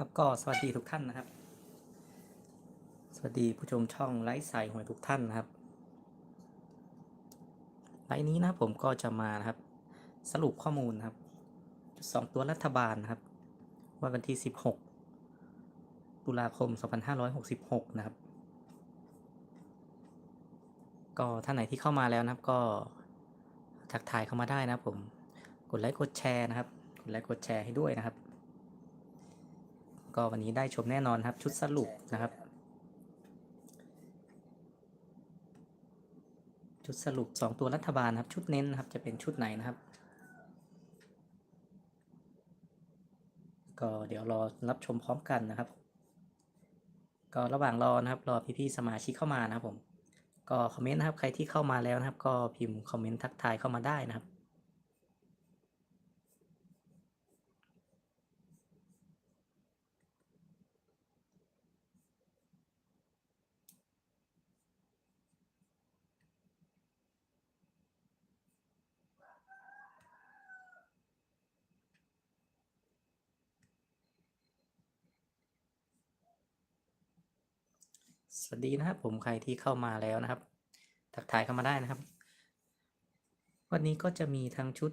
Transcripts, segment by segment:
ครับก็สวัสดีทุกท่านนะครับ สวัสดีผู้ชมช่องไลฟ์สายหวยทุกท่านนะครับไลฟ์นี้นะผมก็จะมานะครับ สรุปข้อมูลนะครับสองตัวรัฐบาลนะครับวันวันที่ 16 ตุลาคม 2566 นะครับ ก็ท่านไหนที่เข้ามาแล้วนะครับ ก็ทักทายเข้ามาได้นะผม กดไลค์กดแชร์นะครับ กดไลค์กดแชร์ให้ด้วยนะครับ ก็วันนี้ได้ชมแน่นอนครับ ชุดสรุปนะครับ ชุดสรุป 2 ตัวรัฐบาลครับ ชุดเน้นนะครับจะเป็นชุดไหนนะครับ ก็เดี๋ยวรอรับชมพร้อมกันนะครับ ก็ระหว่างรอนะครับ รอพี่ๆสมาชิกเข้ามานะครับผมก็คอมเมนต์นะครับใครที่เข้ามาแล้วนะครับ ก็พิมพ์คอมเมนต์ทักทายเข้ามาได้นะครับ สวัสดีนะครับผมใครที่เข้ามาแล้วนะครับ ทักทายเข้ามาได้นะครับ วันนี้ก็จะมีทั้งชุด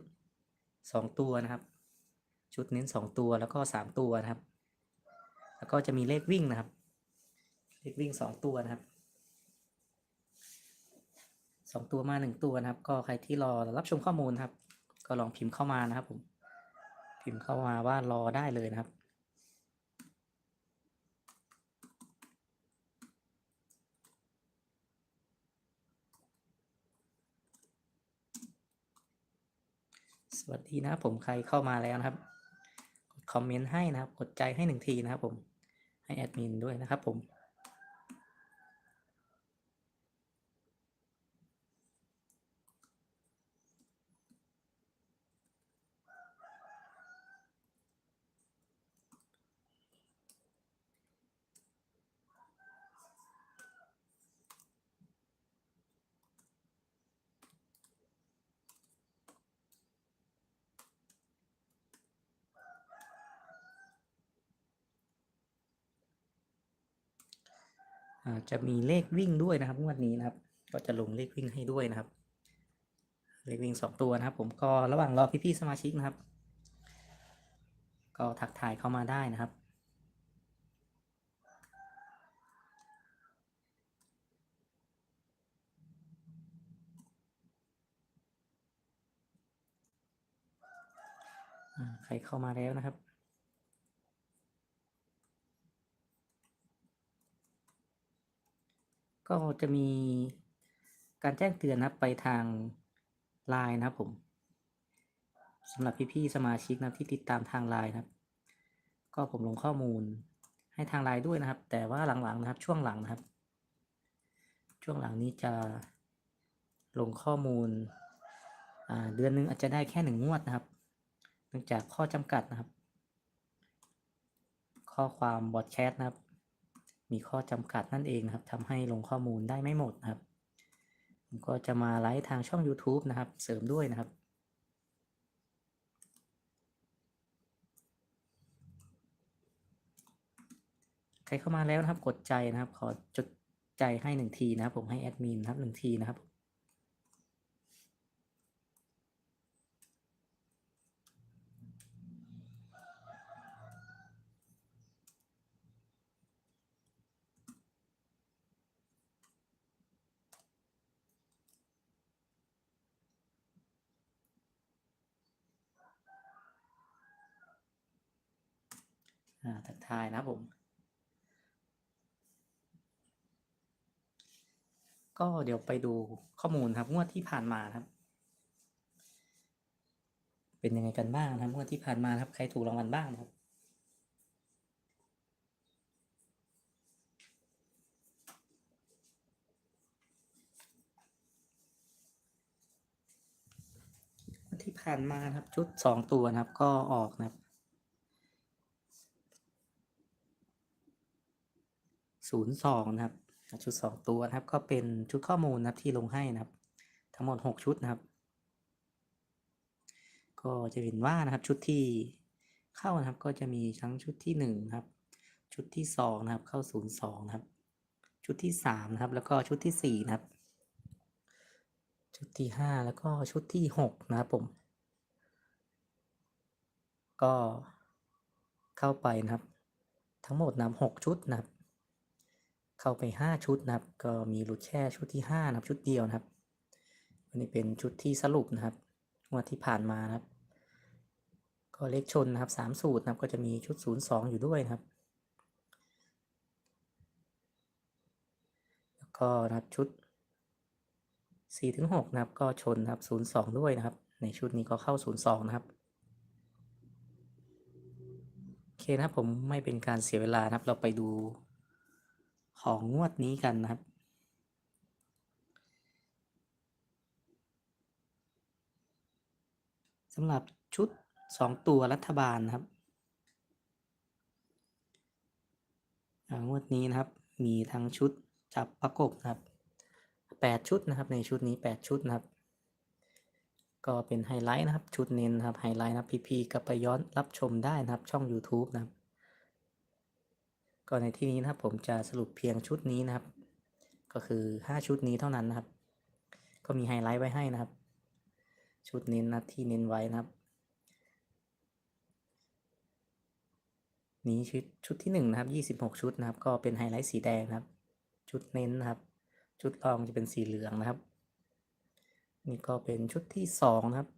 สองตัวนะครับ ชุดเน้นสองตัวแล้วก็สามตัวนะครับ แล้วก็จะมีเลขวิ่งนะครับ เลขวิ่งสองตัวนะครับสองตัวมาหนึ่งตัวนะครับ ก็ใครที่รอรับชมข้อมูลครับ ก็ลองพิมพ์เข้ามานะครับผมพิมพ์เข้ามาว่ารอได้เลยนะครับ สวัสดีนะครับผมใครเข้ามาแล้วนะครับ กดคอมเมนต์ให้นะครับ กดใจให้หนึ่งทีนะครับผม ให้แอดมินด้วยนะครับผม จะมีเลขวิ่งด้วยนะครับงวดนี้นะครับ ก็จะลงเลขวิ่งให้ด้วยนะครับ เลขวิ่งสองตัวนะครับ ผมก็ระหว่างรอพี่ๆสมาชิกนะครับ ก็ทักทายเข้ามาได้นะครับอ่าใครเข้ามาแล้วนะครับ ก็จะมีการแจ้งเตือนนะครับไปทางไลน์นะครับผมสำหรับพี่ๆสมาชิกนะที่ติดตามทางไลน์นะครับ ก็ผมลงข้อมูลให้ทางไลน์ด้วยนะครับ แต่ว่าหลังๆนะครับช่วงหลังนะครับ ช่วงหลังนี้จะลงข้อมูลเดือนหนึงอาจจะได้แค่หนึ่งงวดนะครับเนื่องจากข้อจำกัดนะครับ ข้อความบอดแคสต์นะครับ มีข้อจำกัดนั่นเองนะครับทำให้ลงข้อมูลได้ไม่หมดนะครับ ผมก็จะมาไลฟ์ทางช่อง YouTube นะครับ เสริมด้วยนะครับใครเข้ามาแล้วนะครับกดใจนะครับ ขอจดใจให้หนึ่งทีนะครับ ผมให้แอดมินนะครับหนึ่งทีนะครับ นะผม ก็เดี๋ยวไปดูข้อมูลครับงวดที่ผ่านมาครับ เป็นยังไงกันบ้างครับงวดที่ผ่านมาครับ ใครถูกรางวัลบ้างครับที่ผ่านมาครับชุดสองตัวนะครับก็ออกนะครับ ศูนย์สองนะครับ ชุดสองตัวนะครับ ก็เป็นชุดข้อมูลนะครับที่ลงให้นะครับ ทั้งหมดหกชุดนะครับ ก็จะเห็นว่านะครับชุดที่เข้านะครับ ก็จะมีทั้งชุดที่หนึ่งครับ ชุดที่สองนะครับ เข้าศูนย์สองนะครับ ชุดที่สามนะครับ แล้วก็ชุดที่สี่นะครับ ชุดที่ห้าแล้วก็ชุดที่หกนะครับผม ก็เข้าไปนะครับ ทั้งหมดนับหกชุดนะครับ เข้าไปห้าชุดนะครับ ก็มีหลุดแค่ชุดที่ห้านะครับชุดเดียวนะครับอันนี้เป็นชุดที่สรุปนะครับงวดที่ผ่านมานะครับ ก็เลขชนนะครับสามสูตรนะครับก็จะมีชุดศูนย์สองอยู่ด้วยนะครับ แล้วก็นะครับชุดสี่ถึงหกนะครับ ก็ชนนะครับศูนย์สองด้วยนะครับ ในชุดนี้ก็เข้าศูนย์สองนะครับโอเคนะครับผมไม่เป็นการเสียเวลานะครับ เราไปดู ของงวดนี้กันนะครับ สำหรับชุดสองตัวรัฐบาลนะครับงวดนี้นะครับ มีทั้งชุดจับประกบนะครับแปดชุดนะครับ ในชุดนี้แปดชุดนะครับ ก็เป็นไฮไลท์นะครับ ชุดเน้นนะครับไฮไลท์นะครับพีๆกลับไปย้อนรับชมได้นะครับ ช่อง YouTube นะครับ ก็ในที่นี้นะครับผมจะสรุปเพียงชุดนี้นะครับ ก็คือห้าชุดนี้เท่านั้นนะครับ ก็มีไฮไลท์ไว้ให้นะครับ ชุดเน้นนะที่เน้นไว้นะครับ นี้ชุดชุดที่หนึ่งนะครับยี่สิบหกชุดนะครับ ก็เป็นไฮไลท์สีแดงนะครับ ชุดเน้นนะครับ ชุดรองจะเป็นสีเหลืองนะครับ นี่ก็เป็นชุดที่สองนะครับ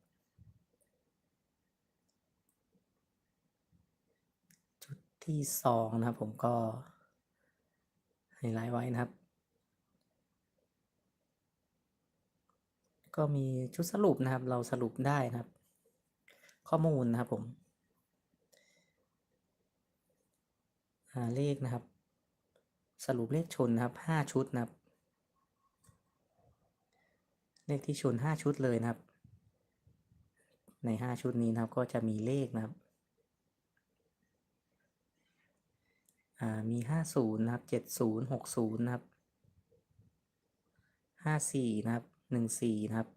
ชุด ที่สองนะครับผมก็ไฮไลท์ไว้นะครับ ก็มีชุดสรุปนะครับ เราสรุปได้นะครับ ข้อมูลนะครับผมเลขนะครับ สรุปเลขชนนะครับห้าชุดนะครับ เลขที่ชนห้าชุดเลยนะครับ ในห้าชุดนี้นะครับก็จะมีเลขนะครับ อ่ามีห้าศูนย์นะครับเจ็ดศูนย์หกศูนย์นะครับห้าสี่นะครับหนึ่งสี่นะครับ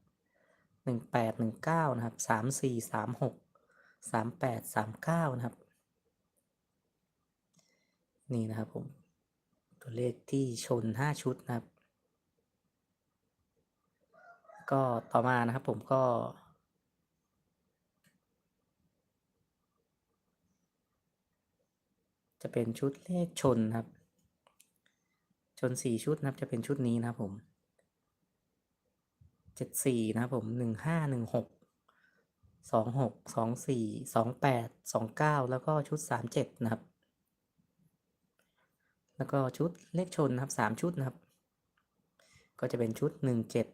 หนึ่งแปดหนึ่งเก้านะครับสามสี่สามหกสามแปดสามเก้านะครับ นี่นะครับผมตัวเลขที่ชนห้าชุดนะครับ ก็ต่อมานะครับผมก็ จะเป็นชุดเลขชนครับ ชนสี่ชุดนะครับจะเป็นชุดนี้นะครับผมเจ็ดสี่นะครับผมหนึ่งห้าหนึ่งหกสองหกสองสี่สองแปดสองเก้าแล้วก็ชุดสามเจ็ดนะครับ แล้วก็ชุดเลขชนนะครับสามชุดนะครับ ก็จะเป็นชุดหนึ่งเจ็ด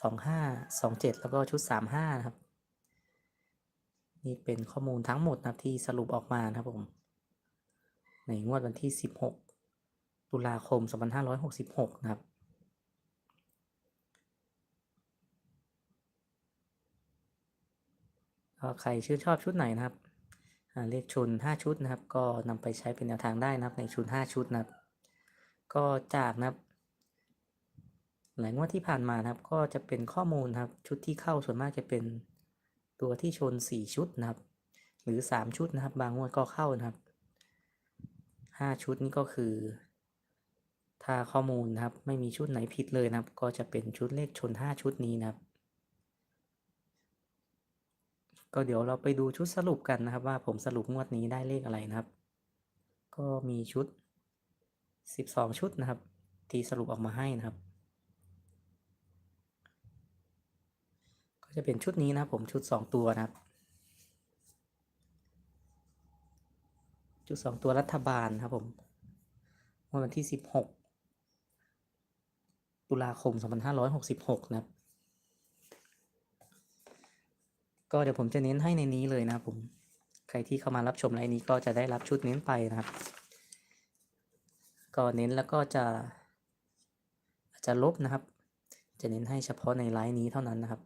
สองห้าสองเจ็ดแล้วก็ชุดสามห้านะครับ นี่เป็นข้อมูลทั้งหมดนะครับที่สรุปออกมานะครับผม ในงวดวันที่ 16 ตุลาคม 2566 นะครับ ก็ใครชื่นชอบชุดไหนนะครับอ่าเลขชุน 5 ชุดนะครับ ก็นำไปใช้เป็นแนวทางได้นะครับในชุน5ชุดนะครับ ก็จากนะครับ หลายงวดที่ผ่านมานะครับ ก็จะเป็นข้อมูลครับ ชุดที่เข้าส่วนมากจะเป็นตัวที่ชน 4 ชุดนะครับ หรือ 3 ชุดนะครับ บางงวดก็เข้านะครับ ห้าชุดนี้ก็คือ ถ้าข้อมูลนะครับ ไม่มีชุดไหนผิดเลยนะครับ ก็จะเป็นชุดเลขชนห้าชุดนี้นะครับ ก็เดี๋ยวเราไปดูชุดสรุปกันนะครับ ว่าผมสรุปงวดนี้ได้เลขอะไรนะครับ ก็มีชุดสิบสองชุดนะครับ ที่สรุปออกมาให้นะครับ ก็จะเป็นชุดนี้นะครับผมชุดสองตัวนะครับ จุดสองตัวรัฐบาลครับผมวันที่สิบหกตุลาคมสองพันห้าร้อยหกสิบหกนะครับ ก็เดี๋ยวผมจะเน้นให้ในนี้เลยนะครับผม ใครที่เข้ามารับชมไลน์นี้ก็จะได้รับชุดเน้นไปนะครับ ก็เน้นแล้วก็จะจะลบนะครับ จะเน้นให้เฉพาะในไลน์นี้เท่านั้นนะครับ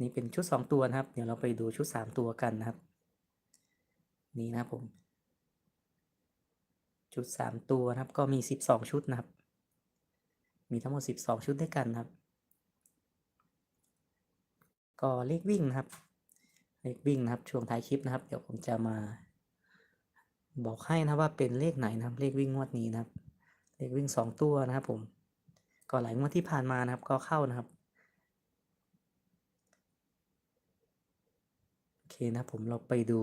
นี่เป็นชุด 2 ตัวนะครับ เดี๋ยวเราไปดูชุด 3 ตัวกันนะครับ นี่นะผม ชุด 3 ตัวนะครับ ก็มี 12 ชุดนะครับ มีทั้งหมด 12 ชุดด้วยกันนะครับ ก็เลขวิ่งนะครับ เลขวิ่งนะครับ ช่วงท้ายคลิปนะครับ เดี๋ยวผมจะมา บอกให้นะว่าเป็นเลขไหนนะครับ เลขวิ่งงวดนี้นะครับ เลขวิ่งสองตัวนะครับผม ก็หลายงวดที่ผ่านมานะครับ ก็เข้านะครับ โอเค นะครับผมเราไปดู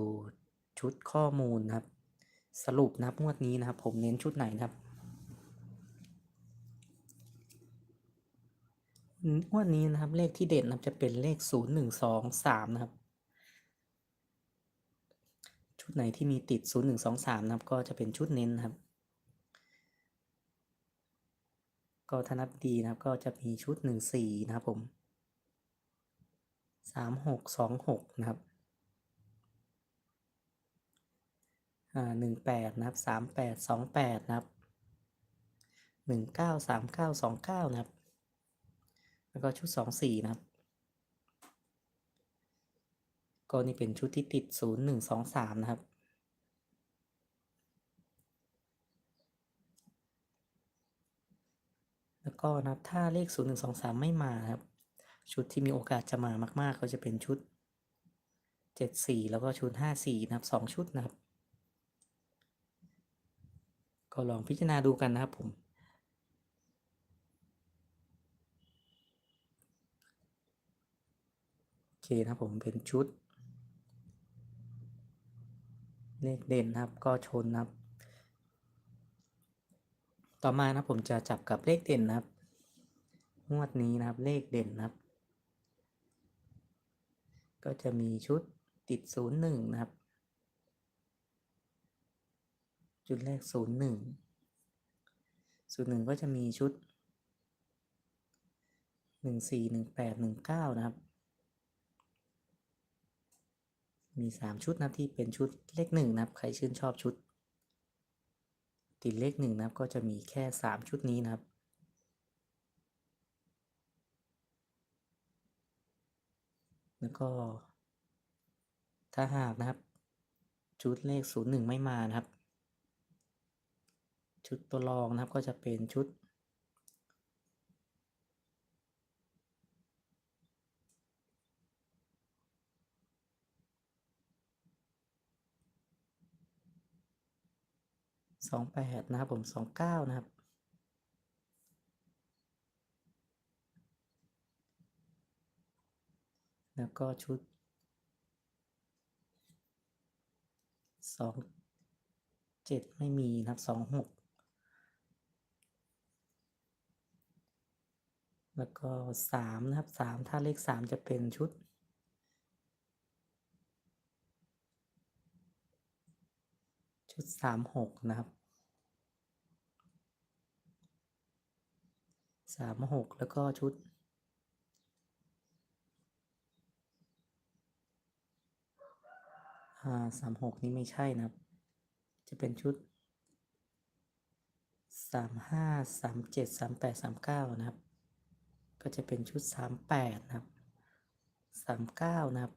ชุดข้อมูลนะครับ สรุปนะครับงวดนี้นะครับ ผมเน้นชุดไหนนะครับงวดนี้นะครับ เลขที่เด่นนะครับจะเป็นเลขศูนย์หนึ่งสองสามนะครับ ชุดไหนที่มีติดศูนย์หนึ่งสองสามนะครับ ก็จะเป็นชุดเน้นนะครับ ก็ถ้านับดีนะครับ ก็จะมีชุดหนึ่งสี่นะครับผมสามหกสองหกนะครับ อ่า หนึ่งแปดนะครับสามแปดสองแปดนะครับหนึ่งเก้าสามเก้าสองเก้านะครับ แล้วก็ชุดสองสี่นะครับ ก็นี่เป็นชุดที่ติดศูนย์หนึ่งสองสามนะครับแล้วก็นะครับถ้าเลขศูนย์หนึ่งสองสามไม่มาครับ ชุดที่มีโอกาสจะมามาก ๆ ก็จะเป็นชุดเจ็ดสี่แล้วก็ชุดห้าสี่นะครับสองชุดนะครับ ก็ลองพิจารณาดูกันนะครับผมโอเคนะผมเป็นชุด เลขเด่นนะครับ ก็ชนนะครับ ต่อมานะผมจะจับกับเลขเด่นนะครับงวดนี้นะครับเลขเด่นนะครับ ก็จะมีชุดติดศูนย์หนึ่งนะครับ จุดแรกศูนย์หนึ่งศูนย์หนึ่งก็จะมีชุดหนึ่งสี่หนึ่งแปดหนึ่งเก้านะครับ มีสามชุดนะที่เป็นชุดเลขหนึ่งนะครับ ใครชื่นชอบชุด ติดเลขหนึ่งนะครับก็จะมีแค่สามชุดนี้นะครับแล้วก็ถ้าหากนะครับ ชุดเลขศูนย์หนึ่งไม่มานะครับ ชุดตัวรองนะครับก็จะเป็นชุด สองแปดนะครับผมสองเก้านะครับแล้วก็ชุดสองเจ็ดไม่มีนะครับสองหก แล้วก็สามนะครับสามถ้าเลขสามจะเป็นชุด ชุดสามหกนะครับสามหกแล้วก็ชุดอ่าสามหกนี้ไม่ใช่นะครับ จะเป็นชุดสามห้าสามเจ็ดสามแปดสามเก้านะครับ ก็จะเป็นชุดสามแปดนะครับสามเก้านะครับ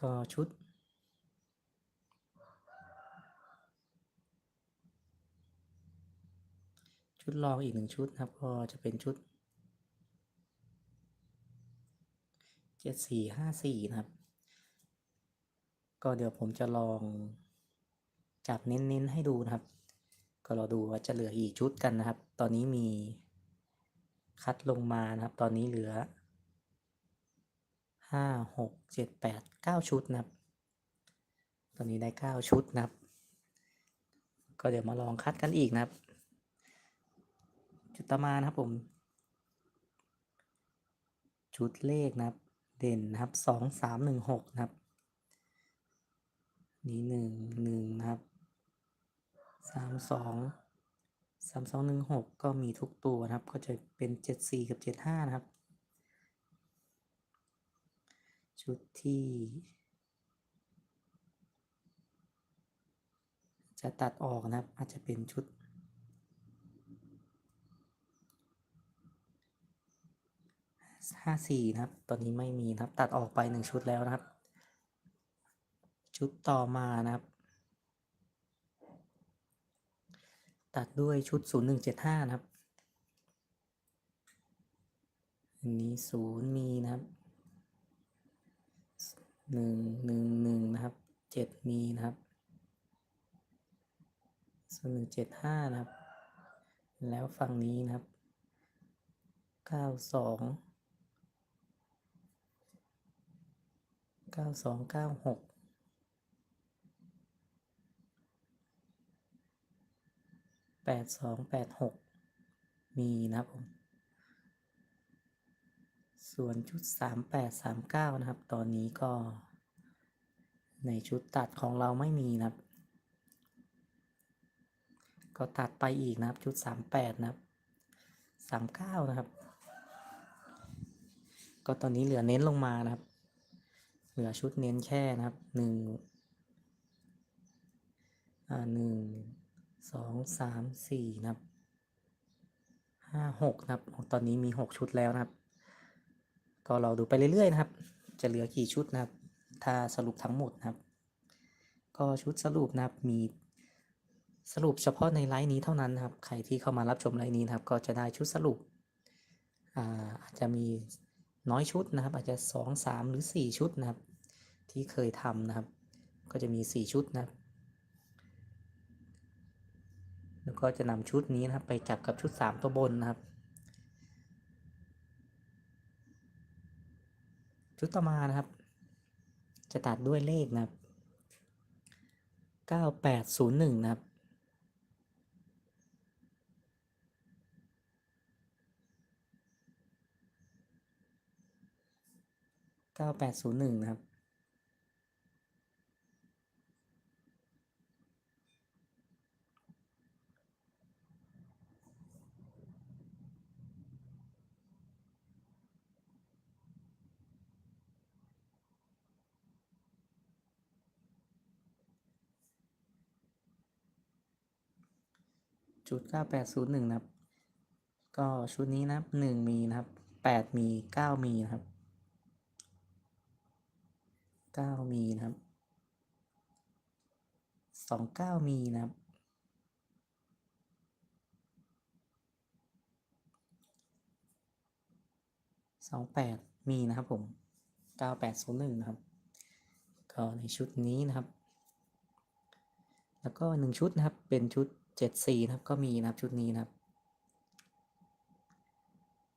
ก็ชุด ชุดรองอีกหนึ่งชุดนะครับ ก็จะเป็นชุดเจ็ดสี่ห้าสี่นะครับ ก็เดี๋ยวผมจะลอง จับเน้นๆให้ดูนะครับ ก็รอดูว่าจะเหลืออีกชุดกันนะครับ ตอนนี้มีคัดลงมานะครับ ตอนนี้เหลือห้าหกเจ็ดแปดเก้าชุดนะครับ ตอนนี้ได้เก้าชุดนะครับ ก็เดี๋ยวมาลองคัดกันอีกนะครับ จุดต่อมานะครับผม ชุดเลขนะครับ เด่นนะครับสองสามหนึ่งหกนะครับ นี่หนึ่งหนึ่งนะครับ สามสองสามสองหนึ่งหกก็มีทุกตัวนะครับ ก็จะเป็นเจ็ดสี่กับเจ็ดห้านะครับ ชุดที่ จะตัดออกนะครับ อาจจะเป็นชุดห้าสี่นะครับ ตอนนี้ไม่มีนะครับ ตัดออกไปหนึ่งชุดแล้วนะครับ ชุดต่อมานะครับ ตัดด้วยชุด 0175 นะครับ อันนี้ 0 มีนะครับ 111 นะครับ 7 มีนะครับ 0175 นะครับ แล้วฝั่งนี้นะครับ 92 9296 แปดสองแปดหกมีนะครับผม ส่วนชุดสามแปดสามเก้านะครับ ตอนนี้ก็ ในชุดตัดของเราไม่มีนะครับ ก็ตัดไปอีกนะครับ ชุดสามแปดนะครับสามเก้านะครับ ก็ตอนนี้เหลือเน้นลงมานะครับ เหลือชุดเน้นแค่นะครับหนึ่งอ่าหนึ่ง สองสามสี่นะครับห้าหกนะครับ ตอนนี้มีหกชุดแล้วนะครับ ก็เราดูไปเรื่อยๆนะครับ จะเหลือกี่ชุดนะครับ ถ้าสรุปทั้งหมดนะครับ ก็ชุดสรุปนะครับมีสรุปเฉพาะในไลน์นี้เท่านั้นนะครับ ใครที่เข้ามารับชมไลน์นี้นะครับ ก็จะได้ชุดสรุปอาอาจจะมีน้อยชุดนะครับ อาจจะสองสามหรือสี่ชุดนะครับ ที่เคยทำนะครับ ก็จะมีสี่ชุดนะครับ แล้วก็จะนำชุดนี้นะครับ ไปจับกับชุดสามตัวบนนะครับ ชุดต่อมานะครับ จะตัดด้วยเลขนะครับ 9801 นะครับ9801 นะครับ ชุด9801นย์หนึ่งนะครับ ก็ชุดนี้นะครับ1มีนะครับ8มี9มีนะครับ9มีนะครับ29มีนะครับ28มีนะครับผม9801นะครับ ก็ในชุดนี้นะครับ แล้วก็หนึ่งชุดนะครับเป็นชุด เจ็ดสี่นะครับก็มีนะครับชุดนี้นะครับ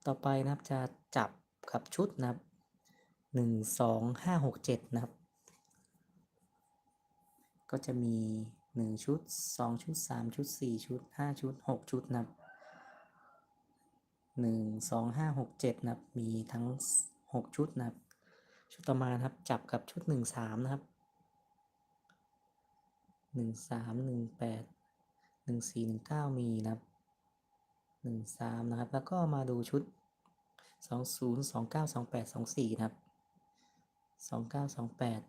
ต่อไปนะครับจะจับกับชุดนะครับหนึ่งสองห้าหกเจ็ดนะครับ ก็จะมีหนึ่งชุดสองชุดสามชุดสี่ชุดห้าชุดหกชุดนะครับหนึ่งสองห้าหกเจ็ดนะครับ มีทั้งหกชุดนะครับ ชุดต่อมาครับจับกับชุดหนึ่งสามนะครับหนึ่งสามหนึ่งแปด นึ่งสี่หนึ่งเก้ามีนะครับหนึ่งสามนะครับ แล้วก็มาดูชุดสองศูนย์สองเก้าสองแปดสองสี่นะครับสองเก้าสองแปด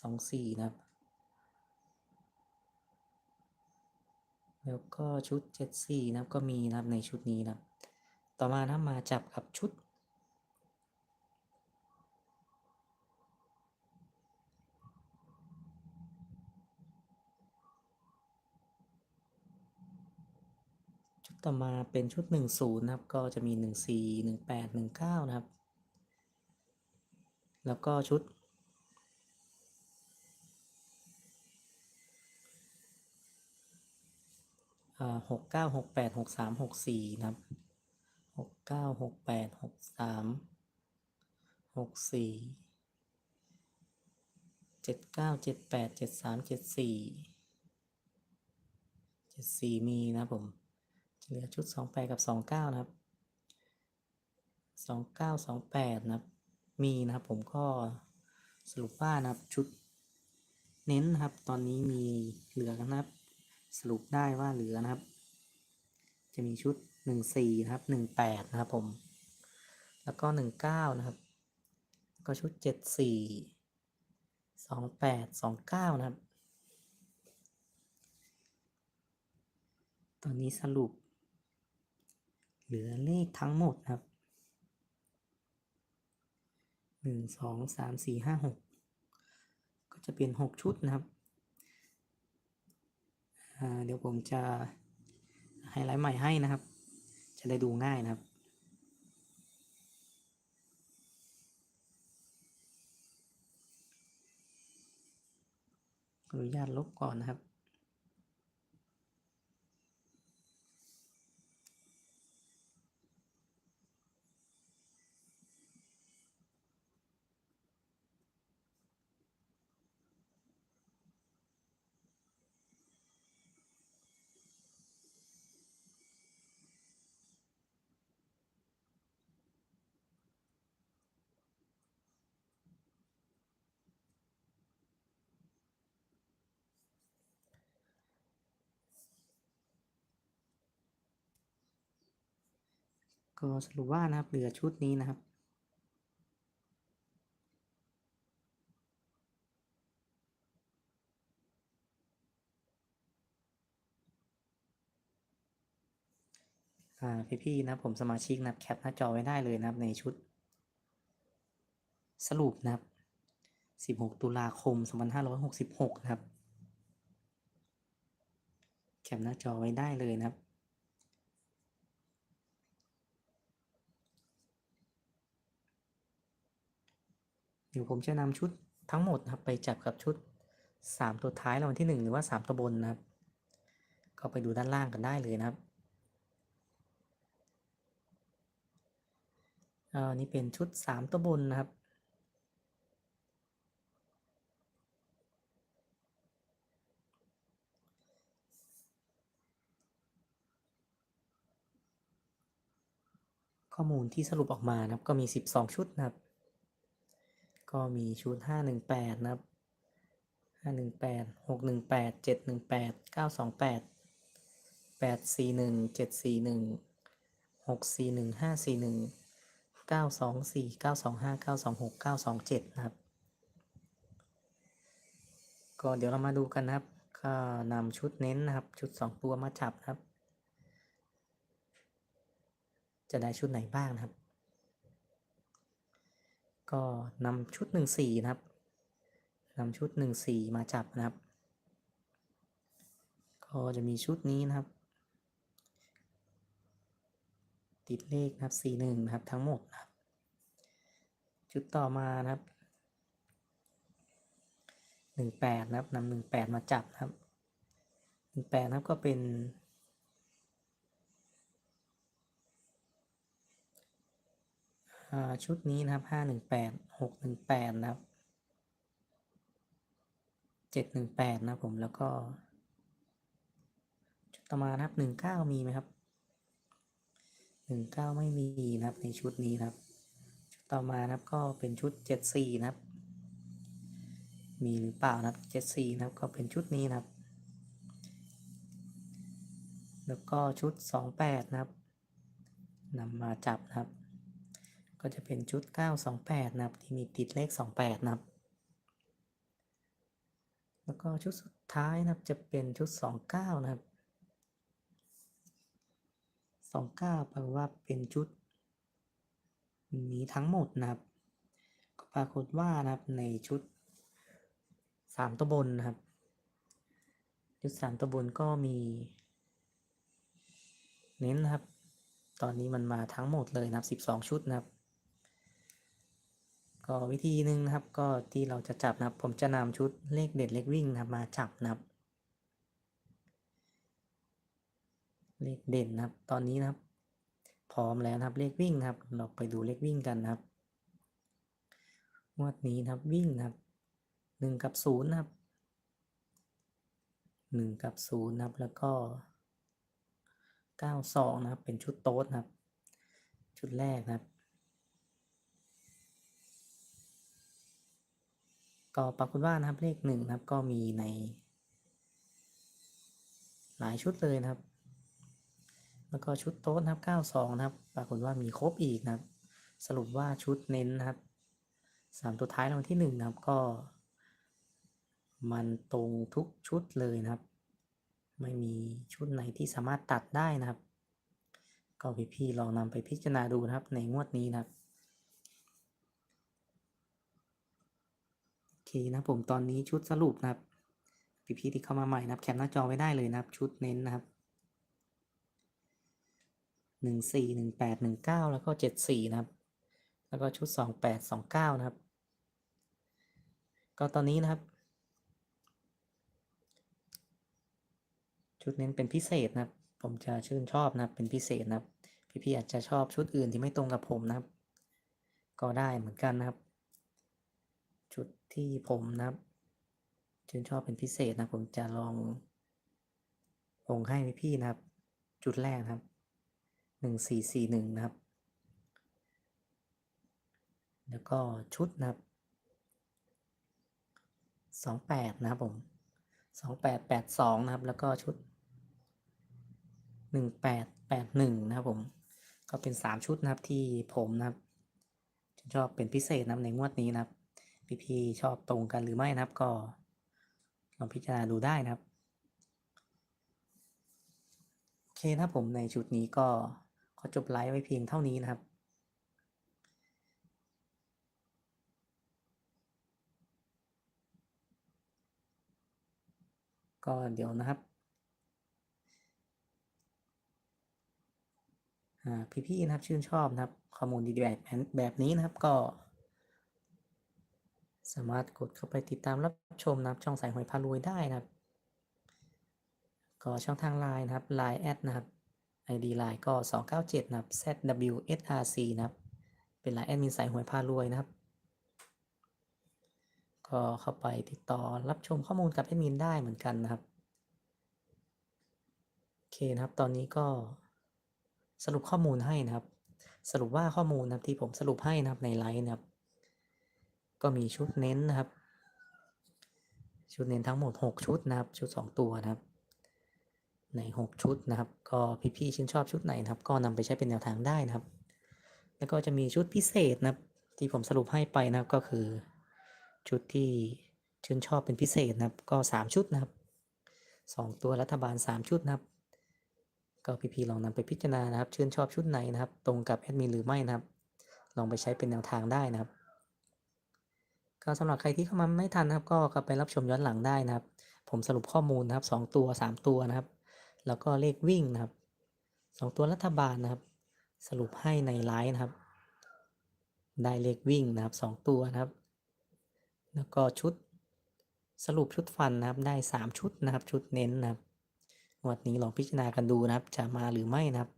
สองสี่นะครับ แล้วก็ชุดเจ็ดสี่นะครับก็มีนะครับในชุดนี้นะครับ ต่อมานะครับมาจับกับชุด ต่อมาเป็นชุดหนึ่งศูนย์นะครับ ก็จะมีหนึ่งสี่หนึ่งแปดหนึ่งเก้านะครับ แล้วก็ชุด หกเก้าหกแปดหกสามหกสี่นะครับหกเก้าหกแปดหกสามหกสี่เจ็ดเก้าเจ็ดแปดเจ็ดสามเจ็ดสี่เจ็ดสี่มีนะผม เหลือชุดสองแปดกับสองเก้านะครับสองเก้าสองแปดนะครับ มีนะครับผมก็สรุปว่านะครับชุดเน้นนะครับ ตอนนี้มีเหลือกันนะครับ สรุปได้ว่าเหลือนะครับ จะมีชุดหนึ่งสี่นะครับหนึ่งแปดนะครับผม แล้วก็หนึ่งเก้านะครับ ก็ชุดเจ็ดสี่สองแปดสองเก้านะครับ ตอนนี้สรุป เหลือเลขทั้งหมดครับหนึ่งสองสามสี่ห้าหกก็จะเป็นหกชุดนะครับ เดี๋ยวผมจะไฮไลท์ใหม่ให้นะครับ จะได้ดูง่ายนะครับ อนุญาตลบก่อนนะครับ ก็สรุปว่านะครับเหลือชุดนี้นะครับ อ่าพี่ๆนะผมสมาชิกนับแคปหน้าจอไว้ได้เลยนะครับในชุด สรุปนะครับ16 ตุลาคม 2566 นะครับ แคปหน้าจอไว้ได้เลยนะครับ เดี๋ยวผมจะนำชุดทั้งหมดนะครับไปจับกับชุด 3 ตัวท้ายรางวัลที่ 1 หรือว่า 3 ตัวบนนะครับ ก็ไปดูด้านล่างกันได้เลยนะครับอ่านี่เป็นชุด 3 ตัวบนนะครับข้อมูลที่สรุปออกมานะครับก็มี 12 ชุดนะครับ ก็มีชุด 518 นะครับ 518 618 718 928 841 741 641 541 924 925 926 927 นะครับ ก็เดี๋ยวเรามาดูกันนะครับ ก็นำชุดเน้นนะครับ ชุด 2 ตัวมาจับนะครับ จะได้ชุดไหนบ้างนะครับ ก็นำชุด 14 นะครับนำชุด 14 มาจับนะครับ ก็จะมีชุดนี้นะครับ ติดเลขนะครับ 41 นะครับทั้งหมดนะครับ ชุดต่อมานะครับ 18 นะครับนำ18 มาจับนะครับ 18 นะครับก็เป็น อ่า ชุดนี้นะครับห้าหนึ่งแปดหกหนึ่งแปดนะครับเจ็ดหนึ่งแปดนะผมแล้วก็ชุดต่อมานะครับหนึ่งเก้ามีไหมครับหนึ่งเก้าไม่มีนะครับในชุดนี้นะครับ ชุดต่อมานะครับก็เป็นชุดเจ็ดสี่นะครับ มีหรือเปล่านะครับเจ็ดสี่นะครับก็เป็นชุดนี้นะครับ แล้วก็ชุดสองแปดนะครับนำมาจับนะครับ ก็จะเป็นชุด 928 นะครับ ที่มีติดเลข 28 นะครับ แล้วก็ชุดสุดท้ายนะครับจะเป็นชุด 29 นะครับ 29แปลว่าเป็นชุดนี้ทั้งหมดนะครับ ก็ปรากฏว่านะครับในชุด 3 ตัวบนนะครับ ชุด 3 ตัวบนก็มี เน้นนะครับ ตอนนี้มันมาทั้งหมดเลยนะครับ 12 ชุดนะครับ ก็วิธีหนึ่งนะครับ ก็ที่เราจะจับนะครับ ผมจะนำชุดเลขเด็ดเลขวิ่งนะครับมาจับนะครับ เลขเด่นนะครับ ตอนนี้นะครับ พร้อมแล้วนะครับเลขวิ่งนะครับ เราไปดูเลขวิ่งกันนะครับงวดนี้นะครับวิ่งนะครับหนึ่งกับศูนย์นะครับหนึ่งกับศูนย์นะครับแล้วก็เก้าสองนะครับเป็นชุดโต๊ดนะครับ ชุดแรกนะครับ ก็ปรากฏว่านะครับเลขหนึ่งนะครับก็มีใน หลายชุดเลยนะครับ แล้วก็ชุดโต๊ะนะครับ 92 นะครับ ปรากฏว่ามีครบอีกนะครับ สรุปว่าชุดเน้นนะครับสามตัวท้ายรางวัลที่หนึ่งนะครับก็ มันตรงทุกชุดเลยนะครับ ไม่มีชุดไหนที่สามารถตัดได้นะครับ ก็พี่ๆลองนำไปพิจารณาดูนะครับในงวดนี้นะครับ โอ เคนะผมตอนนี้ชุดสรุปนะครับพี่ๆที่เข้ามาใหม่นะครับแคปหน้าจอไว้ได้เลยนะครับ ชุดเน้นนะครับหนึ่งสี่หนึ่งแปดหนึ่งเก้าแล้วก็เจ็ดสี่นะครับ แล้วก็ชุดสองแปดสองเก้านะครับ ก็ตอนนี้นะครับ ชุดเน้นเป็นพิเศษนะครับ ผมจะชื่นชอบนะครับเป็นพิเศษนะครับ พี่ๆอาจจะชอบชุดอื่นที่ไม่ตรงกับผมนะครับ ก็ได้เหมือนกันนะครับ ชุดที่ผมนะครับชื่นชอบเป็นพิเศษนะ ผมจะลองลงให้พี่นะครับ จุดแรกนะครับหนึ่งสี่สี่หนึ่งนะครับ แล้วก็ชุดนะครับสองแปดนะครับผมสองแปดแปดสองนะครับ แล้วก็ชุดหนึ่งแปดแปดหนึ่งนะครับผม ก็เป็นสามชุดนะครับที่ผมนะครับชอบเป็นพิเศษนะครับในงวดนี้นะครับ พี่ๆชอบตรงกันหรือไม่นะครับ ก็ลองพิจารณาดูได้นะครับ โอเคนะครับผมในชุดนี้ก็ขอจบไลฟ์ไว้เพียงเท่านี้นะครับก็เดี๋ยวนะครับอ่าพี่ๆนะครับชื่นชอบนะครับ ข้อมูลดีๆแบบแบบนี้นะครับก็ สามารถกดเข้าไปติดตามรับชมนะครับช่องสายหวยพารวยได้นะครับ ก็ช่องทางไลน์นะครับ Line แอดนะครับ ID ไลน์ก็ 297 นะครับ ZWSRC นะครับ เป็นไลน์แอดมินสายหวยพารวยนะครับ ก็เข้าไปติดต่อรับชมข้อมูลกับแอดมินได้เหมือนกันนะครับโอเคนะครับ ตอนนี้ก็สรุปข้อมูลให้นะครับ สรุปว่าข้อมูลนะครับที่ผมสรุปให้นะครับในไลน์นะครับ ก็มีชุดเน้นนะครับ ชุดเน้นทั้งหมด 6 ชุดนะครับ ชุด 2 ตัวนะครับ ใน 6 ชุดนะครับ ก็พี่ๆชื่นชอบชุดไหนนะครับ ก็นำไปใช้เป็นแนวทางได้นะครับ แล้วก็จะมีชุดพิเศษนะครับ ที่ผมสรุปให้ไปนะครับก็คือ ชุดที่ชื่นชอบเป็นพิเศษนะครับ ก็ 3 ชุดนะครับ 2 ตัวรัฐบาล 3 ชุดนะครับก็พี่ๆลองนำไปพิจารณานะครับ ชื่นชอบชุดไหนนะครับ ตรงกับแอดมินหรือไม่นะครับ ลองไปใช้เป็นแนวทางได้นะครับ ก็สำหรับใครที่เข้ามาไม่ทันนะครับ ก็กลับไปรับชมย้อนหลังได้นะครับ ผมสรุปข้อมูลนะครับ 2 ตัว 3 ตัวนะครับ แล้วก็เลขวิ่งนะครับ 2 ตัวรัฐบาลนะครับ สรุปให้ในไลน์นะครับ ได้เลขวิ่งนะครับ 2 ตัวนะครับ แล้วก็ชุดสรุปชุดฟันนะครับ ได้ 3 ชุดนะครับ ชุดเน้นนะครับวันนี้ลองพิจารณากันดูนะครับ จะมาหรือไม่นะครับ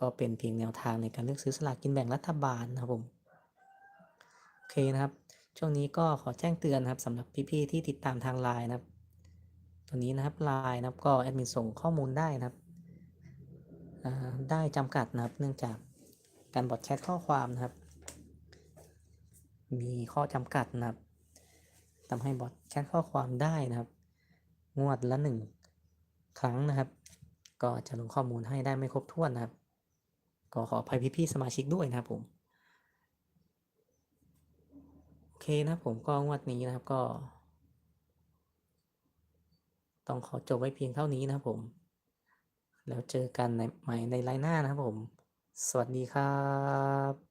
ก็เป็นเพียงแนวทางในการเลือกซื้อสลากกินแบ่งรัฐบาลนะครับผม โอเคนะครับ ช่วงนี้ก็ขอแจ้งเตือนครับสำหรับพี่ๆที่ติดตามทางไลน์นะครับ ตัวนี้นะครับไลน์นะครับก็แอดมินส่งข้อมูลได้นะครับได้จำกัดนะครับ เนื่องจากการบอดแคสข้อความนะครับ มีข้อจำกัดนะครับทำให้บอทแชทข้อความได้นะครับ งวดละหนึ่งครั้งนะครับ ก็จะลงข้อมูลให้ได้ไม่ครบถ้วนนะครับ ก็ขออภัยพี่ๆสมาชิกด้วยนะครับผม โอ เคนะครับผมก็งวดนี้นะครับก็ ต้องขอจบไว้เพียงเท่านี้นะครับผม แล้วเจอกันในใหม่ในไลน์หน้านะครับผม สวัสดีครับ